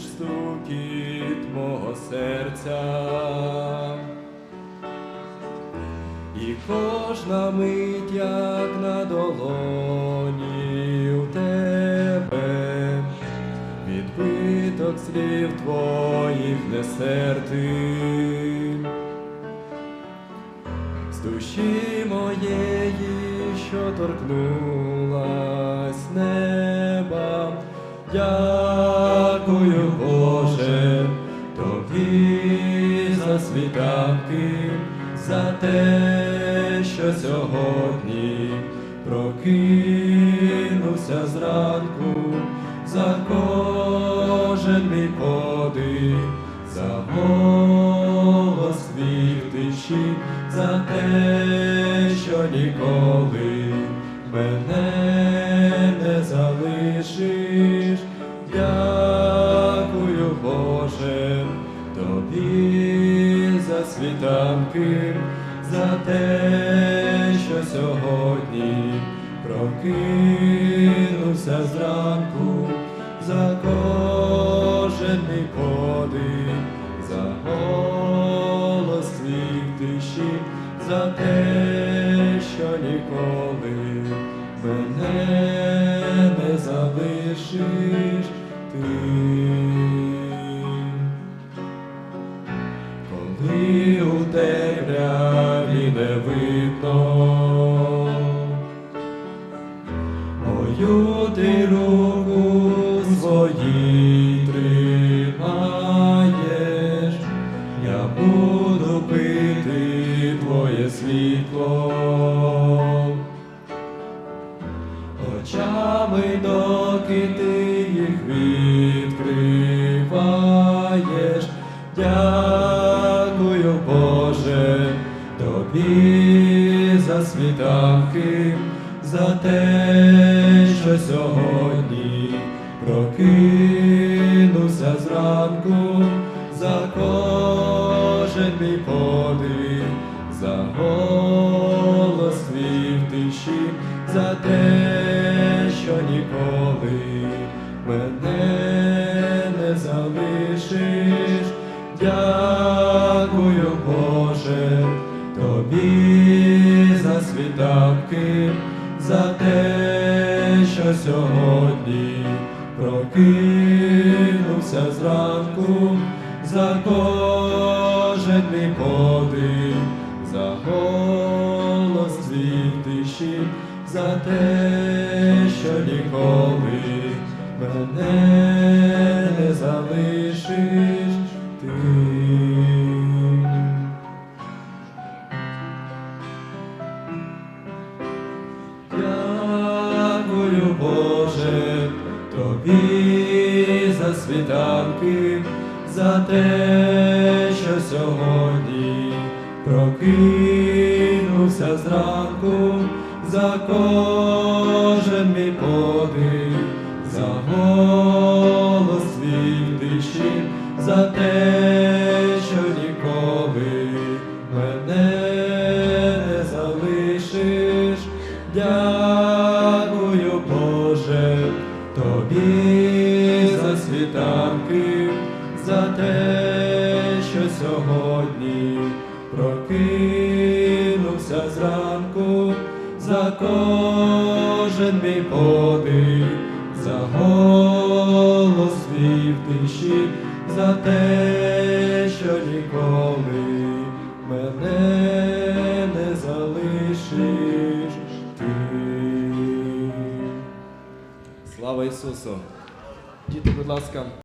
чуєш стукіт мого серця. І кожна мить, як на долоні у тебе, відбиток слів твоїх не. З душі моєї, що торкнулась неба, дякую, за світанки, за те, що сьогодні прокинувся зранку, за кожен мій подих, за голос твій в тиші, за те, що ніколи мене світанки, за те, що сьогодні прокинувся зранку, за кожен подих, за голос твій в тиші, за те, що ніколи мене не залишиш ти. Коли у темряві не видно, мою ти руку я буду пити твоє світло. Очами, доки ти їх відкриваєш, за світанки, за те, що сьогодні прокинувся зранку, за кожен мій подих, за голос твій в тиші, за те, що ніколи мене не залишиш. Дякую, світанки, за те, що сьогодні прокинувся зранку, за кожен мій подих, за голос в тиші, за те, що ніколи мене не залишиш Дякую, Боже, тобі за світанки, за те, що сьогодні прокинувся зранку, за кожен мій подих, за голос твій в тиші, за те, за за те, що сьогодні прокинувся зранку, за кожен мій подих, за голос твій в тиші, за те, що ніколи мене не залишиш ти. Слава Ісусу! Діти, будь ласка.